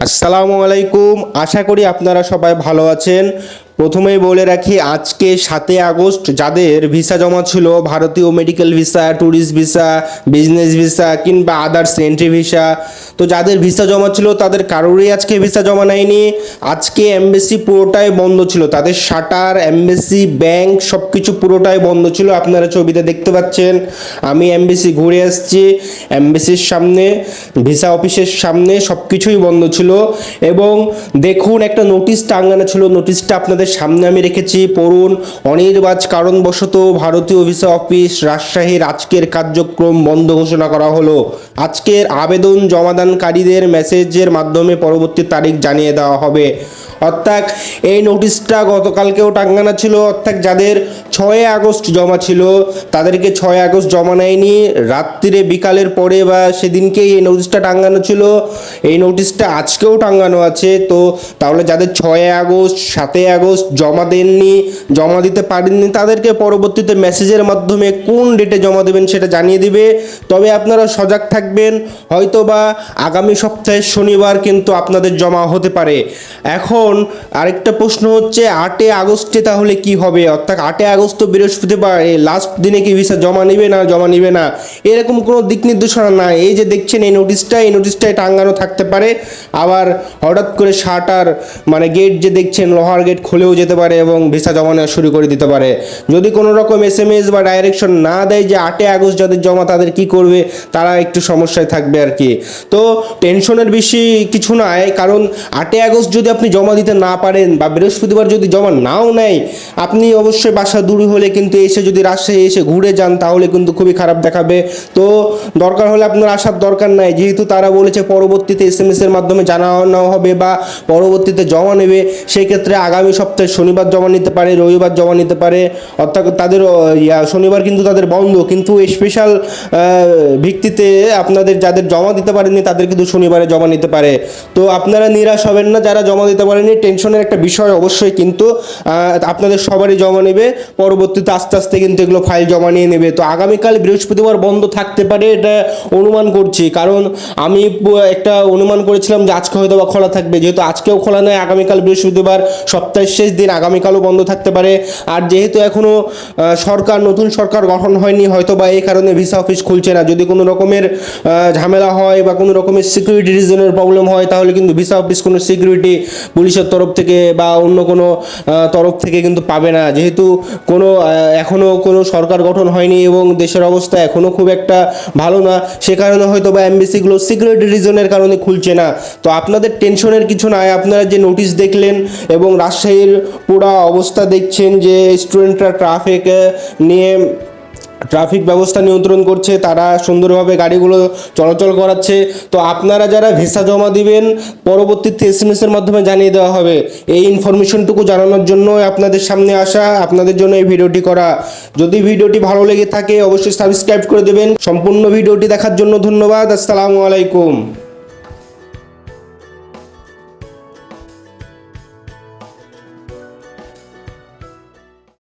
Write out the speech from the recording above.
আসসালামু আলাইকুম। আশা করি আপনারা সবাই ভালো আছেন। প্রথমেই বলে রাখি, আজকে সাতই আগস্ট যাদের ভিসা জমা ছিল, ভারতীয় medical visa tourist visa business visa কিংবা আদার্স এন্ট্রি ভিসা তো যাদের ভিসা জমা ছিল তাদের কারোরই আজকে ভিসা জমা নেয়নি। আজকে এমবেসি পুরোটাই বন্ধ ছিল, তাদের শাটার এমবেসি ব্যাংক সব কিছু পুরোটাই বন্ধ ছিল, আপনারা ছবিতে দেখতে পাচ্ছেন। আমি এমবেসি ঘুরে আসছি এমবেসির সামনে ভিসা অফিসের সামনে সব কিছুই বন্ধ ছিল। এবং দেখুন একটা নোটিশ টাঙ্গানো ছিল নোটিশটা আপনাদের সামনে আমি রেখেছি, পড়ুন। অনির্বাচ কারণবশত ভারতীয় ভিসা অফিস রাজশাহীর আজকের কার্যক্রম বন্ধ ঘোষণা করা হলো। আজকের আবেদন জমাদানকারীদের মেসেজের মাধ্যমে পরবর্তী তারিখ জানিয়ে দেওয়া হবে। অর্থাৎ এই নোটিশটা গতকালকেও টাঙ্গানা ছিল। অর্থাৎ যাদের ছয় আগস্ট জমা ছিল, তাদেরকে ছয় আগস্ট জমা নেয়নি। রাত্রিরে বিকালের পরে বা সেদিনকেই এই নোটিশটা টাঙ্গানো ছিল। এই নোটিশটা আজকেও টাঙ্গানো আছে। তো তাহলে যাদের ছয় আগস্ট, সাতই আগস্ট জমা দেননি, জমা দিতে পারেননি, তাদেরকে পরবর্তীতে মেসেজের মাধ্যমে কোন ডেটে জমা দেবেন সেটা জানিয়ে দিবে। তবে আপনারা সজাগ থাকবেন। হয়তো বা আগামী সপ্তাহের শনিবার কিন্তু আপনাদের জমা হতে পারে। এখন আরেকটা প্রশ্ন হচ্ছে, আটই আগস্টে তাহলে কি হবে? অর্থাৎ আটই আগস্ট তো বৃহস্পতিবার, এই লাস্ট দিনে কি ভিসা জমা নেবে না, জমা নেবে না? এরকম কোনো দিক নির্দেশনা নাই এই যে দেখছেন এই নোটিশটা এই নোটিশটায় টাঙ্গানো থাকতে পারে। আবার হঠাৎ করে শাটার মানে গেট যে দেখছেন, লোহার গেট খুলেও যেতে পারে এবং ভিসা জমা নেওয়া শুরু করে দিতে পারে। যদি কোনো রকম এস এম এস বা ডাইরেকশন না দেয় যে আটই আগস্ট যাদের জমা তাদের কি করবে? তারা একটু সমস্যায় থাকবে আর কি। তো টেনশনের বেশি কিছু নয় কারণ আটই আগস্ট যদি আপনি জমা দিতে না পারেন বা বৃহস্পতিবার যদি জমা নাও নেয়, আপনি অবশ্যই বাসা দূরে হলে কিন্তু এসে যদি রাজশাহী এসে ঘুরে যান, তাহলে কিন্তু খুবই খারাপ দেখাবে। তো দরকার হলে আপনার আসার দরকার নাই। যেহেতু তারা বলেছে পরবর্তীতে এস এম এর মাধ্যমে জানানো হবে বা পরবর্তীতে জমা নেবে সেই ক্ষেত্রে আগামী সপ্তাহে শনিবার জমা নিতে পারে, রবিবার জমা নিতে পারে। অর্থাৎ তাদের শনিবার কিন্তু তাদের বন্ধ। কিন্তু স্পেশাল ভিত্তিতে আপনাদের যাদের জমা দিতে পারেনি তাদের কিন্তু শনিবারে জমা নিতে পারে। তো আপনারা নিরাশ হবেন না, যারা জমা দিতে পারেনি টেনশনের একটা বিষয় অবশ্যই কিন্তু আপনাদের সবারই জমা নেবে। পরবর্তীতে আস্তে আস্তে কিন্তু এগুলো ফাইল জমা নিয়ে নেবে। তো আগামীকাল বৃহস্পতিবার বন্ধ থাকতে পারে এটা অনুমান করছি। কারণ আমি একটা অনুমান করেছিলাম যে আজকে হয়তো বা খোলা থাকবে। যেহেতু আজকেও খোলা নয়, আগামীকাল বৃহস্পতিবার সপ্তাহের শেষ দিন আগামীকালও বন্ধ থাকতে পারে। আর যেহেতু এখনও সরকার, নতুন সরকার গঠন হয়নি হয়তো বা এই কারণে ভিসা অফিস খুলছে না। যদি কোনো রকমের ঝামেলা হয় বা কোনো রকমের সিকিউরিটি রিজনের প্রবলেম হয়, তাহলে কিন্তু ভিসা অফিস কোনো সিকিউরিটি পুলিশের তরফ থেকে বা অন্য কোনো তরফ থেকে কিন্তু পাবে না। যেহেতু কোনো এখনও কোনো সরকার গঠন হয়নি এবং দেশের অবস্থা এখনও খুব একটা ভালো না। সে কারণে হয়তো বা এমবিসিগুলো সিকিউরিটি রিজনের কারণে খুলছে না। তো আপনাদের টেনশনের কিছু নাই। আপনারা যে নোটিশ দেখলেন এবং রাজশাহীর পুরা অবস্থা দেখছেন যে স্টুডেন্টরা ট্রাফিক নিয়ে ট্রাফিক ব্যবস্থা নিয়ন্ত্রণ করছে, তারা সুন্দরভাবে গাড়িগুলো চলাচল করাচ্ছে। তো আপনারা যারা ভিসা জমা দিবেন পরবর্তীতে এস এম এর মাধ্যমে জানিয়ে দেওয়া হবে। এই ইনফরমেশনটুকু জানানোর জন্য আপনাদের সামনে আসা, আপনাদের জন্য এই ভিডিওটি করা। যদি ভিডিওটি ভালো লেগে থাকে, অবশ্যই সাবস্ক্রাইব করে দেবেন। সম্পূর্ণ ভিডিওটি দেখার জন্য ধন্যবাদ। আসসালামু আলাইকুম।